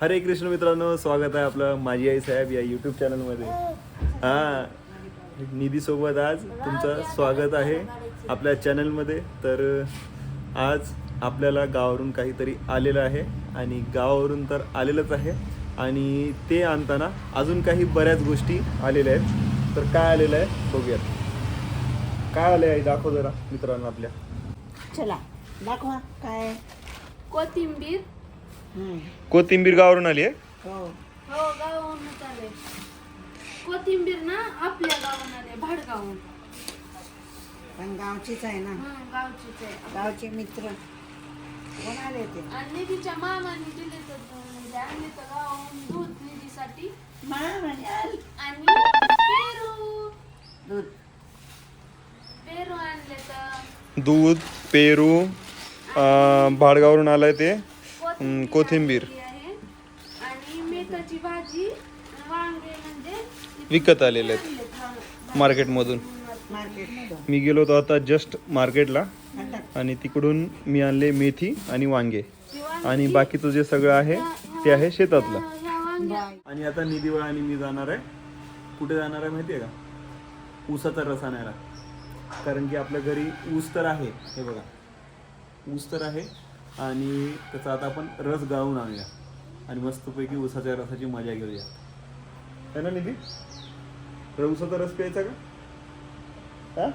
हरे कृष्ण मित्रांनो स्वागत आहे आपलं माझी आई साहेब या यूट्यूब चॅनलमध्ये हां निधीसोबत आज तुमचं स्वागत आहे आपल्या चॅनलमध्ये तर आज आपल्याला गावावरून काहीतरी आलेलं आहे आणि गावावरून तर आलेलंच आहे. आणि ते आणताना अजून काही बऱ्याच गोष्टी आलेल्या आहेत. तर काय आलेलं आहे बघूयात. काय आलं आहे दाखव जरा मित्रांनो आपल्या. चला दाखवा काय कोथिंबीर. कोथिंबीर गावावरून आली आहे. हो. हो गावाहून आले. कोथिंबीर ना आपल्या गावाहून आले भाडगावून पण गावचीच आहे ना. हं, गावचीच आहे. गावचे मित्र. कोण आले ते? आणि निधीच्या मामाने दिले तर आणले तर गावाहून दूध निधीसाठी. म्हणाल आणि पेरू. दूध. पेरू आणले तर दूध पेरू अं, भाडगावरून आलंय ते. कोथिंबीर. आणलेली आहे. आणि मेथाची भाजी वांगे म्हणजे विकत आलेले आहेत. आणलेत, हा. मार्केटमधून. मार्केटमधून. मी गेलो होतो आता जस्ट मार्केटला आणि तिकडून मी आणले मेथी आणि वांगे. आणि बाकीचं जे सगळं आहे ते आहे शेतातलं. ह्या- वांग्या. आणि आता निधीवळ आणि मी जाणार आहे. कुठे जाणार आहे माहिती आहे का? ऊसाचा रस आणायला. कारण की आपल्या घरी ऊस तर आहे. हे बघा. ऊस तर आहे. आणि त्याचा आता आपण रस गाळून आणूया. आणि मस्तपैकी उसाच्या रसाची मजा घेऊया. है ना निधी? तर ऊसाचा रस प्यायचा का? हा?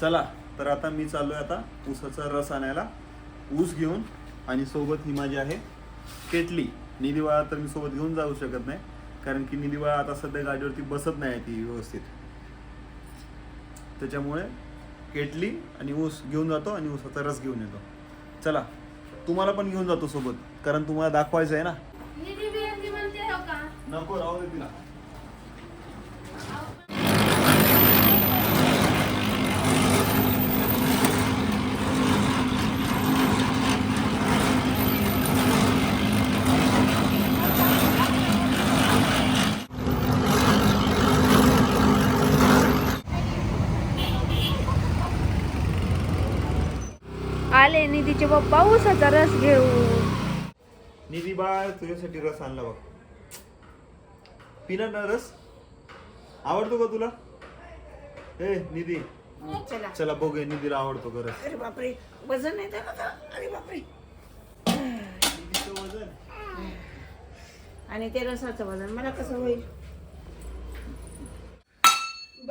चला तर आता मी चाललोय आता ऊसाचा रस आणायला. ऊस घेऊन आणि सोबत ही माझी आहे केटली निधीवाळा तर मी सोबत घेऊन जाऊ शकत नाही कारण की निधीवाळा आता सध्या गाडीवरती बसत नाही ती व्यवस्थित. त्याच्यामुळे केटली आणि ऊस घेऊन जातो आणि ऊसाचा रस घेऊन येतो. चला तुम्हाला पण घेऊन जातो सोबत कारण तुम्हाला दाखवायचं आहे ना. हो का? नको राहू दे तिला. आले निधीचे पप्पा ऊसाचा रस घेऊ निधी बाळ तुझ्यासाठी रस आणला बघ. पिणार ना रस? आवडतो का तुला? ए निधी. चला. चला बघूया निधीला आवडतो का रस. अरे बापरे वजन आहे त्याला? अरे बापरे. निधीचं वजन. आणि ते रसाचं वजन मला कसं होईल?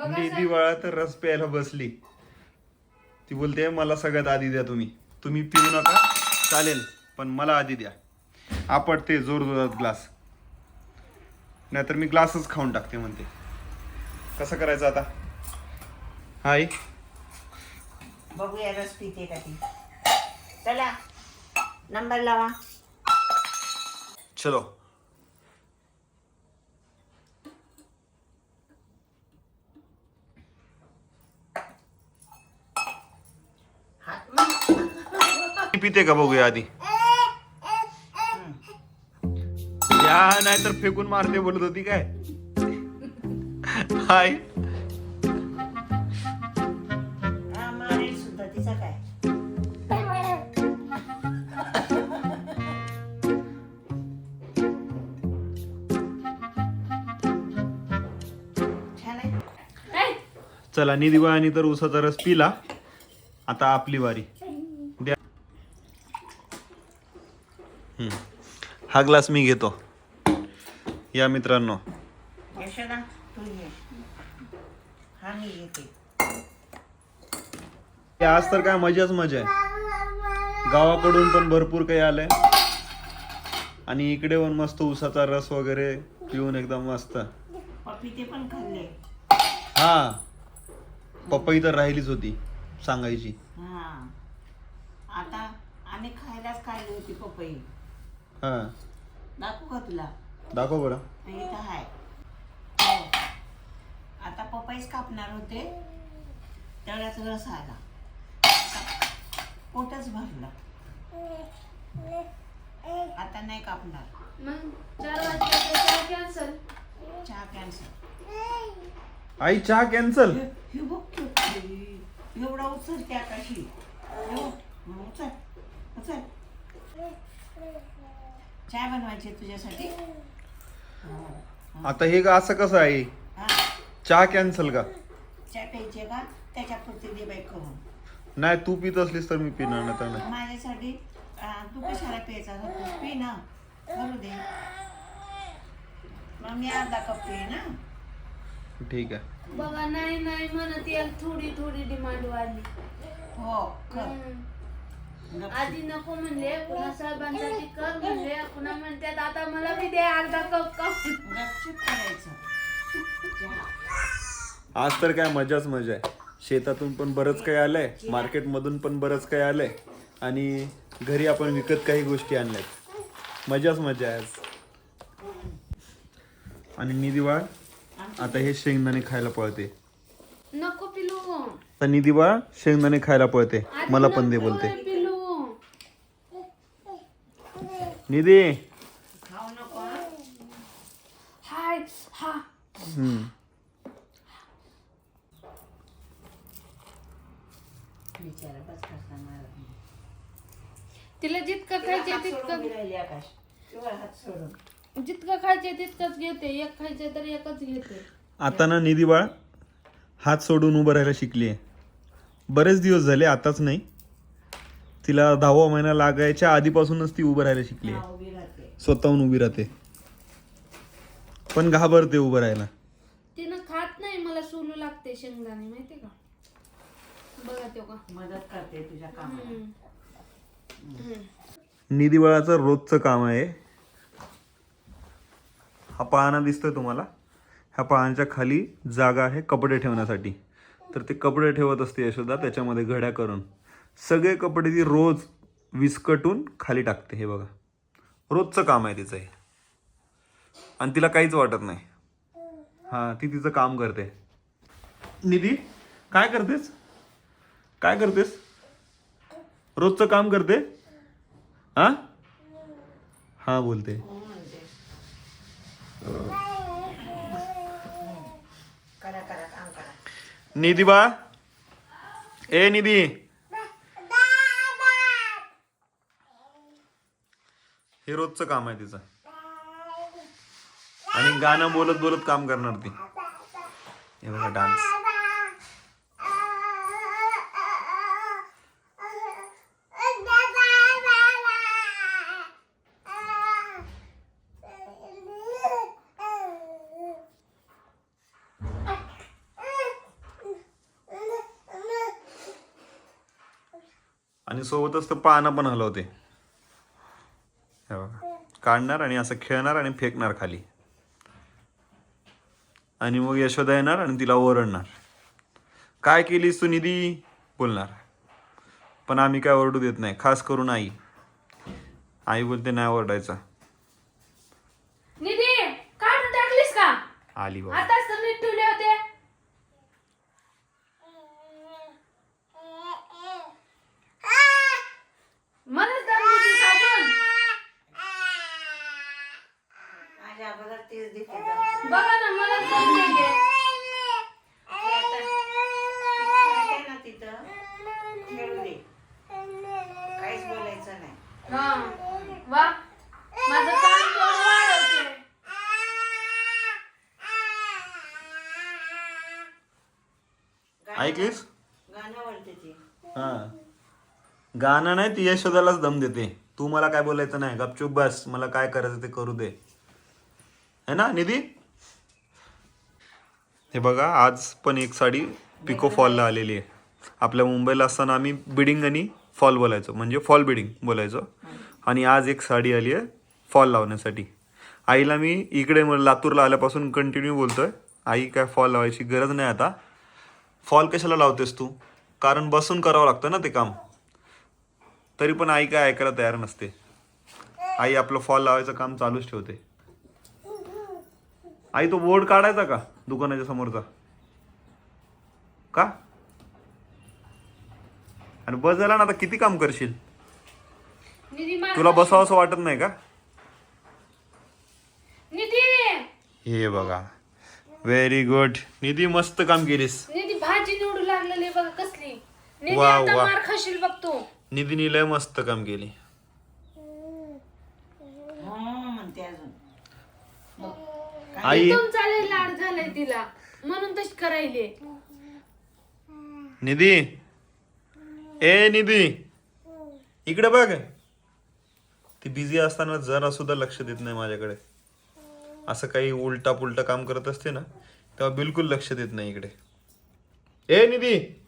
निधी बाळा तर रस प्यायला बसली. ती बोलते मला सगळ्यात आधी द्या तुम्ही. तुम्ही पिऊ नका. चालेल पण मला आधी द्या. आपटते जोर जोरात ग्लास नाहीतर मी ग्लासच खाऊन टाकते म्हणते. कसं करायचं आता? हाय. बघूया रस पिते का ती. चला नंबर लावा. चलो. पिते का बघूया आधी? या नाहीतर फेकून मारते बोलत होती काय? हाय. चला निधिबाळानी तर उसाचा रस पिला. आता आपली वारी द्या हम्म. हा ग्लास मी घेतो. या मित्रांनो. यशोदा तू घे हा मी घेते आज तर काय मजाच मजा आहे. गावाकडून पण भरपूर काही आलंय. आणि इकडे पण मस्त उसाचा रस वगैरे पिऊन एकदम मस्त. पपीते पण खाल्ले. हा. पपई तर राहिलीच होती सांगायची. हा. आता आम्ही खायलाच खाल्ली होती पपई. हा. दाखवू का तुला? दाखव बरं. इथं आहे हो. आता पपईच कापणार होते. तेवढ्याच रस आला आता पोटच भरलं. आता नाही कापणार. मग चार वाजता कॅन्सल चहा कॅन्सल आई चहा कॅन्सल हे बघ की, एवढा उचल त्या कशी उचल. चाय बनवायची तुझ्यासाठी? आता हे का असं कसं आहे? हा. चहा कॅन्सल का? चाय प्यायची का? त्याच्यापुरती दे बाई करून नाही तू पित असलीस तर मी पिणार नाही तर नाही माझ्यासाठी अं, तू कशाला प्यायचा? होता पी ना. भरू दे. मग मी अर्धा कप पिये ना. ठीक आहे. बघा नाही नाही म्हणत याला थोडी थोडी डिमांड वाढली. हो कर. हम्म. आधी नको म्हणले पुन्हा साहेबांसाठी कर म्हणले पुन्हा म्हणतात आता मला बी दे अर्धा कप कप. गपचूप करायचं. चहा. आज तर काय मजाच मजा आहे. शेतातून पण बरंच काही आलंय मार्केटमधून पण बरंच काही आलंय आणि घरी आपण विकत काही गोष्टी आणल्यात. मजाच मजा आहे आज. आणि निधीबाळ आता हे शेंगदाणे खायला पळते. नको पिलू. आता निधीबाळ शेंगदाणे खायला पळते. मला पण दे बोलते रे पिलू निधी? हाय हा. हम्म. तिला जितकं खायचे हात सोडून तितकं मी राहिली आकाश. किंवा हात सोडून. जितकं खायचे तितकंच घेते. एक खायचे तर एकच घेते. आता ना निधी बाळ हात सोडून उभं राहायला शिकली आहे बरेच दिवस झाले आताच नाही. तिला दहावा महिना लागायच्या आधीपासूनच ती उभं राहायला शिकली आहे. उभी राहते. स्वतःहून उभी राहते. पण घाबरते उभं राहायला. तिनं खात नाही मला सोलू लागते शेंगदाणे माहितीये का? बघा तो का? मदत करते तुझ्या कामाला. हम्म. निधी बाळाचं रोजचं काम आहे. हा पाळणा दिसतोय तुम्हाला. ह्या पाळण्याच्या खाली जागा आहे कपडे ठेवण्यासाठी. तर ते कपडे ठेवत असते यशोदा त्याच्यामध्ये घड्या करून. सगळे कपडे ती रोज विस्कटून खाली टाकते हे बघा. रोजचं काम आहे तिचं हे. आणि तिला काहीच वाटत नाही. हां ती तिचं काम करते. निधी काय करतेस? काय करतेस? रोजचं काम करते? हां हां बोलते. निधी बा. ए निधी. रोजचं काम आहे तिचं. आणि गाणं बोलत बोलत काम करणार ती. हे बघा डान्स आणि सोबतच तर पानं पण हलवते. काढणार आणि असं खेळणार आणि फेकणार खाली. आणि मग यशोदा येणार आणि तिला ओरडणार. काय केलीस तू निधी बोलणार. पण आम्ही काय ओरडू देत नाही. खास करून आई. आई बोलते नाही ओरडायचा. आली बाबा आताच तर नीट ठेवले होते मलाच दम देते साबण. माझ्या अगोदर तेच देते जाऊ. बघा ना मला दम देते खेळता- खेळते ना तिथं खेळू दे काहीच बोलायचं नाही हा वा माझं काम तोड वाढवते गाणं- ऐकलीस? गाणं म्हणते ती. हा. गाणं नाही ती यशोदालाच दम देते. तू मला काय बोलायचं नाही. गपचूप बस. मला काय करायचं ते करू दे. है ना निधी? हे बघा आज पण एक साडी पिको फॉलला आलेली आहे. आपल्या मुंबईला असताना आम्ही बिडिंग आणि फॉल बोलायचो. म्हणजे फॉल बिडिंग बोलायचो. आणि आज एक साडी आली आहे फॉल लावण्यासाठी. आईला मी इकडे लातूरला आल्यापासून कंटिन्यू बोलतोय. आई काय फॉल लावायची गरज नाही आता. फॉल कशाला लावतेस तू? कारण बसून करावं लागतं ना ते काम. तरी पण आई काय ऐकायला तयार नसते. आई आपलं फॉल लावायचं काम चालूच ठेवते. आई तो बोर्ड काढायचा का दुकानाच्या समोरचा? का? आणि बस झाला ना आता किती काम करशील? तुला बसावं असं वाटत नाही का? निधी! हे बघा. व्हेरी गुड निधी मस्त काम केलीस निधी भाजी निवडू लागलेली बघा कसली निधी वा, आता वा. मार खाशील बघ तू. निधीने लय मस्त काम केली. हं, आई. तुमचा लय लाड झालाय तिला. म्हणून तशी करायले. निधी. ए निधी. इकडे बघ. ती बिझी असताना जरा सुद्धा लक्ष देत नाही माझ्याकडे. असं काही उलटा पुलटा काम करत असते ना तेव्हा बिलकुल लक्ष देत नाही इकडे. ए निधी.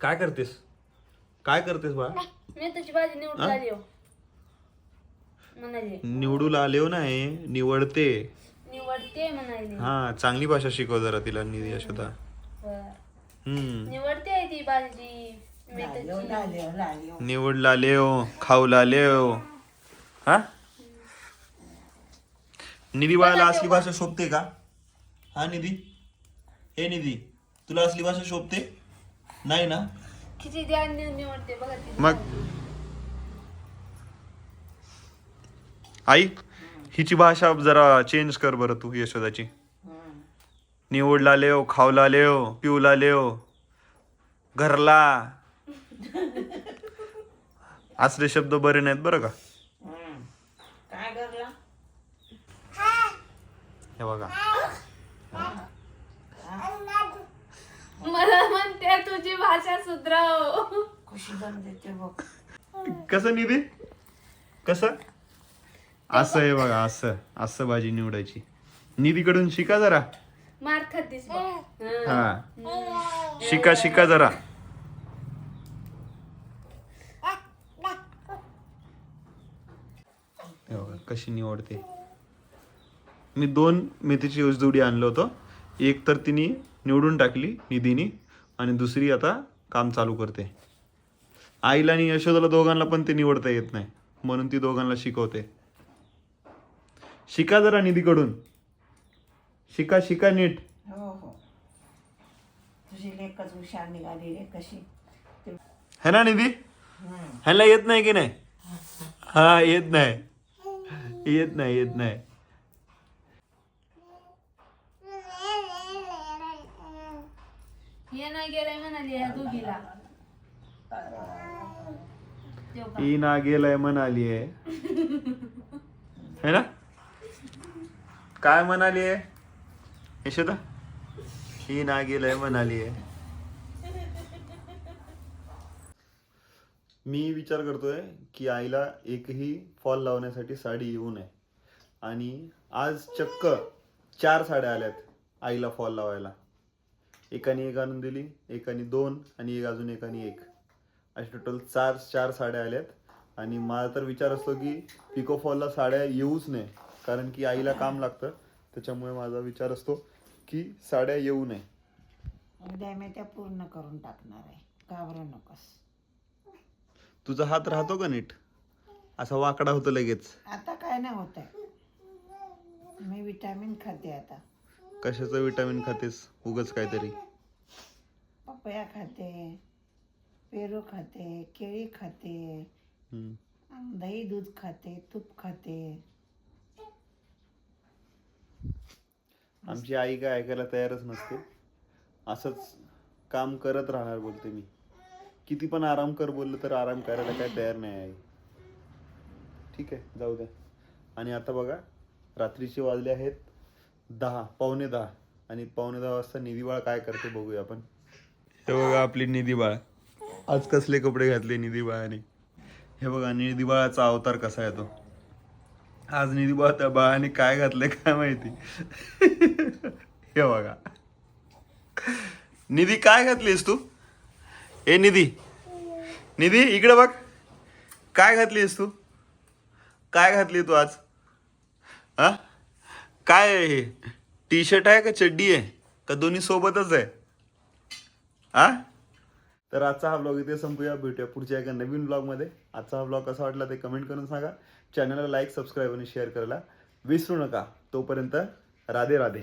काय करतेस? काय करतेस बा? मी तुझी भाजी निवडून हा? आली हो. म्हणाले. निवडू आले नाही निवडते. निवडते म्हणाले. हा चांगली भाषा शिकव जरा तिला निधी यशोदा. बरं. हम्म. निवडते आहे ती भाजी. मी लाले हो खाऊ लाले हो हा. निधी बाळाला असली भाषा शोभते का? हा निधी? हे निधी तुला असली भाषा शोभते? नाही ना? आणि निवडते बघा ती मग? आई हिची भाषा जरा चेंज कर बरं तू यशोदाची. हम्म. निवड लाले हो खाऊ लाले हो पिऊ लाले हो घरला. असले शब्द बरे नाहीत बरं का? हम्म. काय करला हे बघा. मला म्हणते तुझी देते बघ कसं निधी? कसं? असं आहे बघा असं. असं भाजी निवडायची. निधीकडून शिका जरा. मार खातीस बघ. हं. शिका शिका जरा. कशी निवडते. मी दोन मेथीची जोडी आणलं होतं. एक तर तिने निवडून टाकली निधीनी आणि दुसरी आता काम चालू करते. आईला आणि यशोदाला दोघांना पण ते निवडता येत नाही म्हणून ती दोघांना शिकवते. शिका जरा निधीकडून. शिका शिका नीट. हो हो. तुझी लेकच हुशार निघाली रे कशी? ते है ना निधी. ह्याला येत नाही की नाही? हा येत नाही. येत नाही येत नाही. हे नाही गेलाय म्हणाली या दोघीला. तेव ही ना गेलाय म्हणाली आहे. है ना? काय म्हणाली आहे? यशोदा? ही ना गेलाय म्हणाली आहे. मी विचार करतोय की आईला एकही फॉल लावण्यासाठी साडी येऊ नये. आणि आज चक्क चार साड्या आल्यात आईला फॉल लावायला. एकाने एक आणून दिली एकाने दोन आणि एक अजून एकाने एक. असे टोटल चार चार साड्या आल्यात. आणि मला तर विचार असतो की पिको फॉलला साड्या येऊच नये कारण की आईला काम लागतं. त्याच्यामुळे माझा विचार असतो की साड्या येऊ नये. उद्या मी त्या पूर्ण करून टाकणार आहे. घाबरू नकोस. तुझा हात राहतो का नीट? असा वाकडा होतो लगेच. आता काय नाही होत आहे मी विटॅमिन खाते आता. कशाचं विटामिन खातेस? उगच काहीतरी. पपया खाते. पेरू खाते केळी खाते हम्म. दही दूध खाते तूप खाते. आमची आई काय ऐकायला तयारच नसते. असंच काम करत राहणार बोलते मी. किती पण आराम कर बोललं तर आराम करायला काय तयार नाही आई. ठीक आहे जाऊ द्या. आणि आता बघा रात्रीचे वाजले आहेत दहा पावणे दहा. आणि पावणे दहा वाजता निधी बाळ काय करते बघूया आपण. हे बघा आपली निधी बाळ. आज कसले कपडे घातले निधी बाळाने? हे बघा निधी बाळाचा अवतार कसा येतो? आज निधी त्या बाळाने काय घातले काय माहिती? हे बघा. निधी काय घातलीस तू? ए निधी. निधी इकडे बघ. काय घातलीस तू? काय घातली तू आज? हा? काय हे? टी शर्ट आहे का चड्डी आहे? का दोन्ही सोबतच आहे? हा? तर आजचा हा ब्लॉग इथे संपूया. भेटूया पुढच्या एका नवीन ब्लॉगमध्ये आजचा हा ब्लॉग कसा वाटला ते कमेंट करून सांगा. चॅनलला लाईक सबस्क्राईब आणि शेअर करायला विसरू नका. तोपर्यंत राधे राधे.